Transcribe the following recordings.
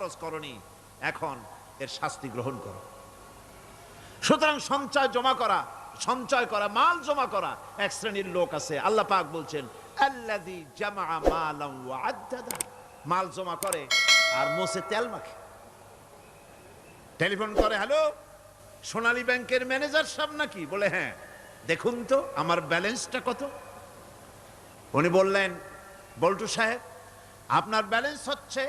খরচ করনি, এখন এর শাস্তি গ্রহণ করো। সুতরাং সঞ্চয় জমা করা, সঞ্চয় করা, মাল জমা করা এক শ্রেণির লোক আছে। আল্লাহ পাক বলছেন মাল জমা করে আর মোসে তেল মাখে। টেলিফোন করে, হ্যালো, সোনালী ব্যাংকের ম্যানেজার সাহেব নাকি? বলে হ্যাঁ দেখুন তো, আমার ব্যালেন্সটা কত? উনি বললেন, বল্টু সাহেব, আপনার ব্যালেন্স হচ্ছে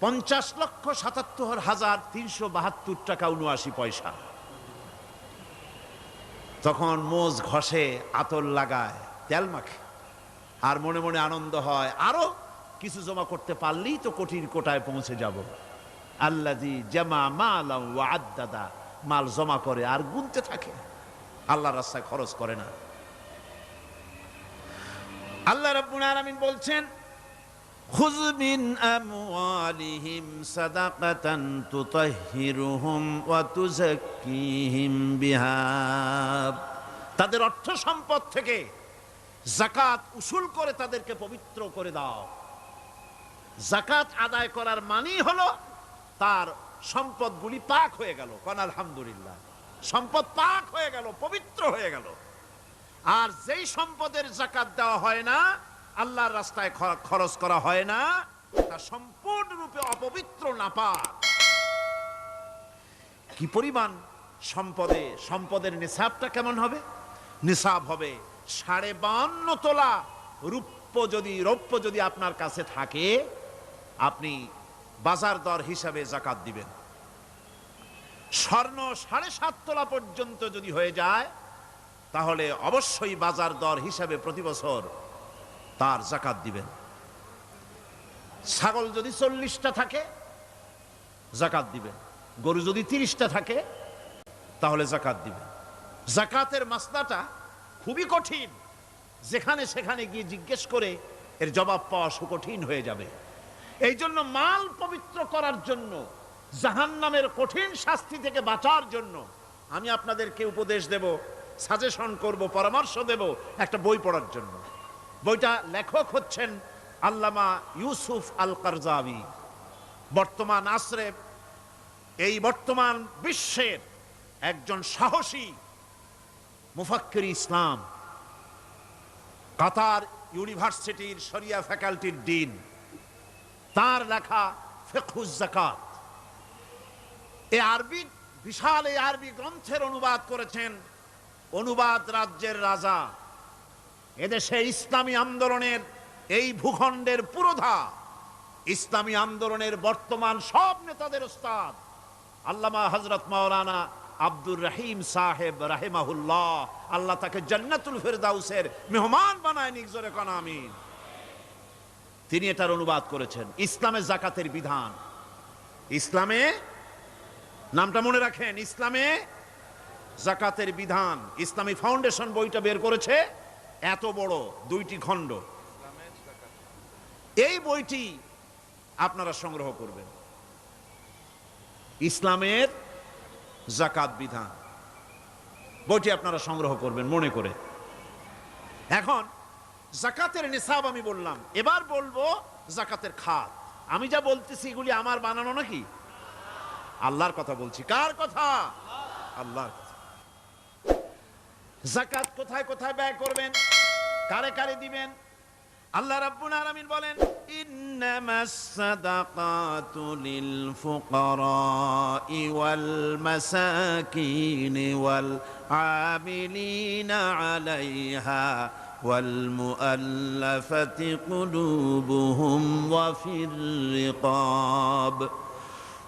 পঞ্চাশ লক্ষ সাতাত্তর হাজার তিনশো বাহাত্তর টাকা উনআশি পয়সা। তখন মোজ ঘষে, আতর লাগায়, তেল মাখে। আর মনে মনে আনন্দ হয়, আরও কিছু জমা করতে পারলেই তো কঠিন কোটায় পৌঁছে যাব। আল্লাদি জামা মাল আদাদা মাল জমা করে আর গুনতে থাকে। আল্লাহ রাস্তায় খরচ করে না। আল্লাহ রাব্বুল আলামিন বলছেন মিন আমওয়ালিহিম সাদাকাতান তুতাহহিরুহুম ওয়া তুযাক্কিহিম বিহা তাদের অর্থ সম্পদ থেকে জাকাত উসুল করে তাদেরকে পবিত্র করে দাও। জাকাত আদায় করার মানেই হলো তার সম্পদগুলি পাক হয়ে গেল। কোন আলহামদুলিল্লাহ। সম্পদ পাক হয়ে গেল, পবিত্র হয়ে গেল। আর যেই সম্পদের জাকাত দেওয়া হয় না আল্লাহর রাস্তায় খরচ করা হয় না, তা সম্পূর্ণরূপে অপবিত্র, নাপাক। কি পরিমাণ সম্পদে, সম্পদের নিসাবটা কেমন হবে? নিসাব হবে সাড়ে বান্ন তোলা রূপ্য যদি, রৌপ্য যদি আপনার কাছে থাকে, আপনি বাজার দর হিসাবে জাকাত দিবেন। স্বর্ণ সাড়ে সাত তোলা পর্যন্ত যদি হয়ে যায়, তাহলে অবশ্যই বাজার দর হিসাবে প্রতি বছর তার জাকাত দিবেন। ছাগল যদি চল্লিশটা থাকে, জাকাত দিবেন। গরু যদি তিরিশটা থাকে, তাহলে জাকাত দিবেন। জাকাতের মাসলাটা খুবই কঠিন। যেখানে সেখানে গিয়ে জিজ্ঞেস করে এর জবাব পাওয়া সুকঠিন হয়ে যাবে। এই জন্য মাল পবিত্র করার জন্য জাহান নামের কঠিন শাস্তি থেকে বাঁচার জন্য আমি আপনাদেরকে উপদেশ দেব, সাজেশন করব, পরামর্শ দেব, একটা বই পড়ার জন্য। বইটা লেখক হচ্ছেন আল্লামা ইউসুফ আল কারজাবি বর্তমান আশ্রে এই বর্তমান বিশ্বের একজন সাহসী মুফাক্কির ইসলাম, কাতার ইউনিভার্সিটির শরিয়া ফ্যাকাল্টির ডিন। তার লেখা ফেকুজ জাকাত এই আরবি, বিশাল এই আরবি গ্রন্থের অনুবাদ করেছেন অনুবাদ রাজ্যের রাজা এদেশে ইসলামী আন্দোলনের এই ভূখণ্ডের পুরোধা, ইসলামী আন্দোলনের বর্তমান সব নেতাদের ওস্তাদ, আল্লামা হজরত মাওলানা আব্দুর রহিম সাহেব রাহেমাহুল্লাহ, আল্লাহ তাকে জান্নাতুল ফেরদাউসের মেহমান বানায় নিকজরে কান, আমিন। তিনি এটার অনুবাদ করেছেন, ইসলামে জাকাতের বিধান। ইসলামে, নামটা মনে রাখেন, ইসলামে জাকাতের বিধান, ইসলামী ফাউন্ডেশন বইটা বের করেছে এত বড় দুইটি খণ্ড। এই বইটি আপনারা সংগ্রহ করবেন। ইসলামের জাকাত বিধান। বইটি আপনারা সংগ্রহ করবেন মনে করে। এখন জাকাতের নিসাব আমি বললাম। এবার বলব জাকাতের খাত। আমি যা বলতেছি এগুলি আমার বানানো নাকি? আল্লাহর কথা বলছি। কার কথা? আল্লাহর কথা। জাকাত কোথায় কোথায় ব্যয় করবেন কারে কারে দিবেন আল্লাহ রাব্বুল আলামিন বলেন ইন্নামাস সাদাকাতু লিল ফুকারাই ওয়াল মাসাকিন ওয়াল আমিলিনা আলাইহা والمؤلفة قلوبهم وفي الرقاب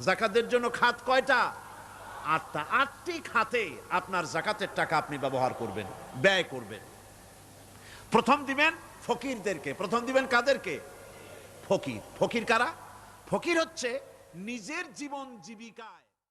জাকাতের জন্য খাত কয়টা? আটটা। আটটি খাতে আপনার জাকাতের টাকা আপনি ব্যবহার করবেন, ব্যয় করবেন। প্রথম দিবেন ফকিরদেরকে। প্রথম দিবেন কাদেরকে? ফকির। ফকির কারা? ফকির হচ্ছে নিজের জীবন জীবিকায়।